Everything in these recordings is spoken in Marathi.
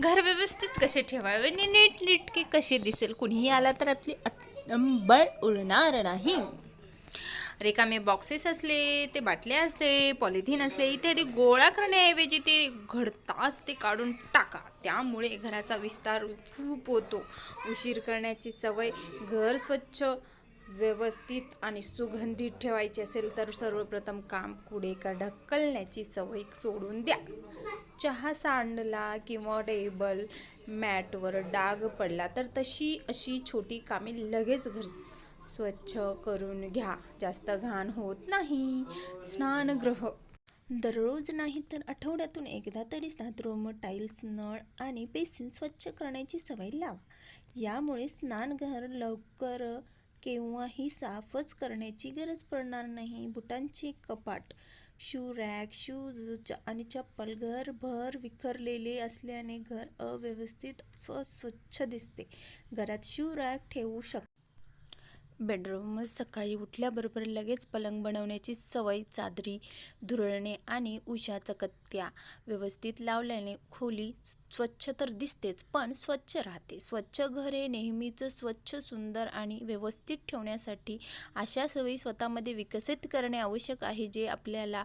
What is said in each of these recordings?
घर व्यवस्थित कसे ठेवावे? आणि नीटनेटकी कशी दिसेल? कुणीही आला तर आपली अंबळ उडणार नाही. रिकामे बॉक्सेस असले ते बाटले असले पॉलिथिन असले इत्यादी गोळा करण्याऐवजी ते घडताच ते काढून टाका. त्यामुळे घराचा विस्तार खूप होतो. उशीर करण्याची सवय घर स्वच्छ व्यवस्थित आणि सुगंधित ठेवायचे असेल तर सर्वप्रथम काम पुढे का ढकलण्याची सवय सोडून द्या. चहा सांडला किंवा टेबल मॅटवर डाग पडला तर तशी अशी छोटी कामे लगेच घर स्वच्छ करून घ्या. जास्त घाण होत नाही. स्नानगृह. दररोज नाही तर आठवड्यातून एकदा तरी बाथरूम टाईल्स नळ आणि बेसिन स्वच्छ करण्याची सवय लावा. यामुळे स्नानघर लवकर केव्हाही साफच करण्याची गरज पडणार नाही. बुटांचे कपाट शू रॅक शूज आणि चप्पल घरभर विखरलेले असल्याने घर अव्यवस्थित स्वच्छ दिसते. घरात शू रॅक ठेवू शक बेडरूम सकाळी उठल्याबरोबर लगेच पलंग बनवण्याची सवय चादरी धुरळणे आणि उशा चकत्या व्यवस्थित लावल्याने खोली स्वच्छ तर दिसतेच पण स्वच्छ राहते. स्वच्छ घर हे नेहमीच स्वच्छ सुंदर आणि व्यवस्थित ठेवण्यासाठी अशा सवयी स्वतःमध्ये विकसित करणे आवश्यक आहे जे आपल्याला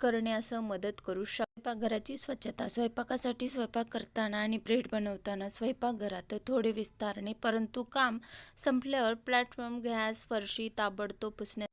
करण्यास मदत करू शक स्वयंपाकघराची स्वच्छता स्वयंपाकासाठी स्वयंपाक करताना आणि ब्रेड बनवताना स्वयंपाकघरात थोडे विस्तारणे परंतु काम संपल्यावर प्लॅटफॉर्म गॅस फरशी ताबडतोब पुसण्या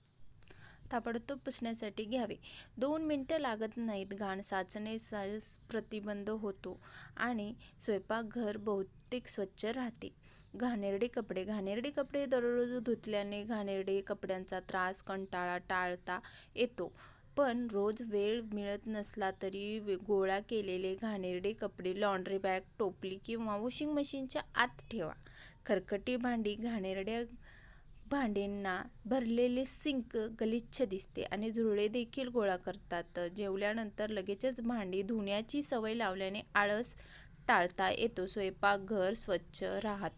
ताबडतोब पुसण्यासाठी घ्यावे. दोन मिनटं लागत नाहीत. घाण साचणे सास प्रतिबंध होतो आणि स्वयंपाकघर बहुतेक स्वच्छ राहते. घाणेरडे कपडे घाणेरडे कपडे दररोज धुतल्याने घाणेरडे कपड्यांचा त्रास कंटाळा टाळता येतो. पण रोज वेळ मिळत नसला तरी गोळा केलेले घाणेरडे कपडे लॉन्ड्री बॅग टोपली किंवा वॉशिंग मशीनच्या आत ठेवा. खरकटी भांडी घाणेरड्या भांड्यांना भरलेले सिंक गलिच्छ दिसते आणि झुरळे देखील गोळा करतात. जेवल्यानंतर लगेचच भांडी धुण्याची सवय लावल्याने आळस टाळता येतो. स्वयंपाकघर स्वच्छ राहत